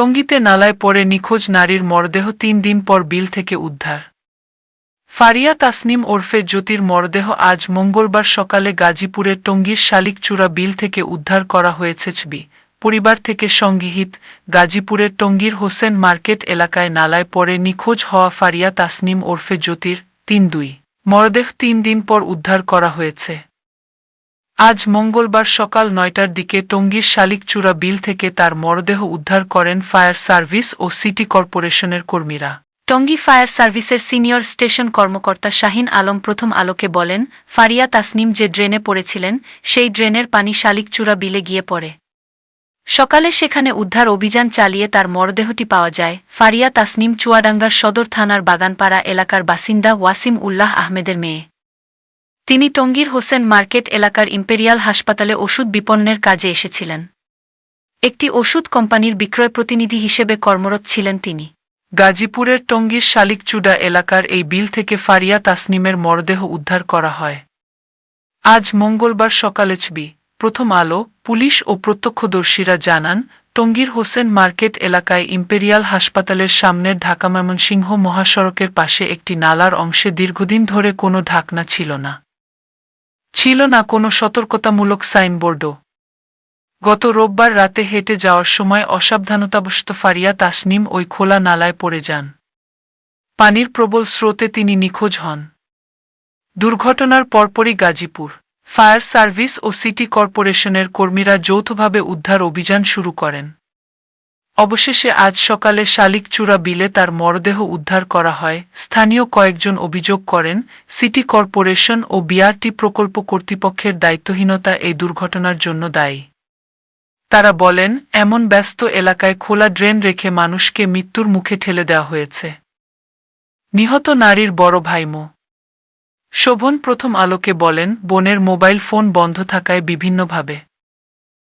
টঙ্গীতে নালায় পড়ে নিখোঁজ নারীর মরদেহ তিন দিন পর বিল থেকে উদ্ধার। ফারিয়া তাসনিম ওরফে জ্যোতির মরদেহ আজ মঙ্গলবার সকালে গাজীপুরের টঙ্গীর শালিকচূড়া বিল থেকে উদ্ধার করা হয়েছে ছবি। পরিবার থেকে সংগৃহীত গাজীপুরের টঙ্গীর হোসেন মার্কেট এলাকায় নালায় পড়ে নিখোঁজ হওয়া ফারিয়া তাসনিম ওরফে জ্যোতির তিন দুই। মরদেহ তিন দিন পর উদ্ধার করা হয়েছে। আজ মঙ্গলবার সকাল নয়টার দিকে টঙ্গীর শালিকচূড়া বিল থেকে তার মরদেহ উদ্ধার করেন ফায়ার সার্ভিস ও সিটি কর্পোরেশনের কর্মীরা। টঙ্গী ফায়ার সার্ভিসের সিনিয়র স্টেশন কর্মকর্তা শাহিন আলম প্রথম আলোকে বলেন, ফারিয়া তাসনিম যে ড্রেনে পড়েছিলেন, সেই ড্রেনের পানি শালিকচূড়া বিলে গিয়ে পড়ে। সকালে সেখানে উদ্ধার অভিযান চালিয়ে তার মরদেহটি পাওয়া যায়। ফারিয়া তাসনিম চুয়াডাঙ্গার সদর থানার বাগানপাড়া এলাকার বাসিন্দা ওয়াসিম উল্লাহ আহমেদের মেয়ে। তিনি টঙ্গীর হোসেন মার্কেট এলাকার ইম্পেরিয়াল হাসপাতালে ওষুধ বিপণনের কাজে এসেছিলেন। একটি ওষুধ কোম্পানির বিক্রয় প্রতিনিধি হিসেবে কর্মরত ছিলেন তিনি। গাজীপুরের টঙ্গীর শালিকচুডা এলাকার এই বিল থেকে ফারিয়া তাসনিমের মরদেহ উদ্ধার করা হয়। আজ মঙ্গলবার সকালে ছবি, প্রথম আলো, পুলিশ ও প্রত্যক্ষদর্শীরা জানান, টঙ্গীর হোসেন মার্কেট এলাকায় ইম্পেরিয়াল হাসপাতালের সামনের ঢাকা ময়মনসিংহ মহাসড়কের পাশে একটি নালার অংশে দীর্ঘদিন ধরে কোনো ঢাকনা ছিল না। ছিল না কোনো সতর্কতামূলক সাইনবোর্ডও। গত রোববার রাতে হেঁটে যাওয়ার সময় অসাবধানতাবশত ফারিয়া তাসনিম ওই খোলা নালায় পড়ে যান। পানির প্রবল স্রোতে তিনি নিখোঁজ হন। দুর্ঘটনার পরপরই গাজীপুর ফায়ার সার্ভিস ও সিটি কর্পোরেশনের কর্মীরা যৌথভাবে উদ্ধার অভিযান শুরু করেন। অবশেষে আজ সকালে শালিকচূড়া বিলে তার মরদেহ উদ্ধার করা হয়। স্থানীয় কয়েকজন অভিযোগ করেন, সিটি কর্পোরেশন ও বিআরটি প্রকল্প কর্তৃপক্ষের দায়িত্বহীনতা এই দুর্ঘটনার জন্য দায়ী। তারা বলেন, এমন ব্যস্ত এলাকায় খোলা ড্রেন রেখে মানুষকে মৃত্যুর মুখে ঠেলে দেওয়া হয়েছে। নিহত নারীর বড় ভাইমো। শোভন প্রথম আলোকে বলেন, বোনের মোবাইল ফোন বন্ধ থাকায় বিভিন্নভাবে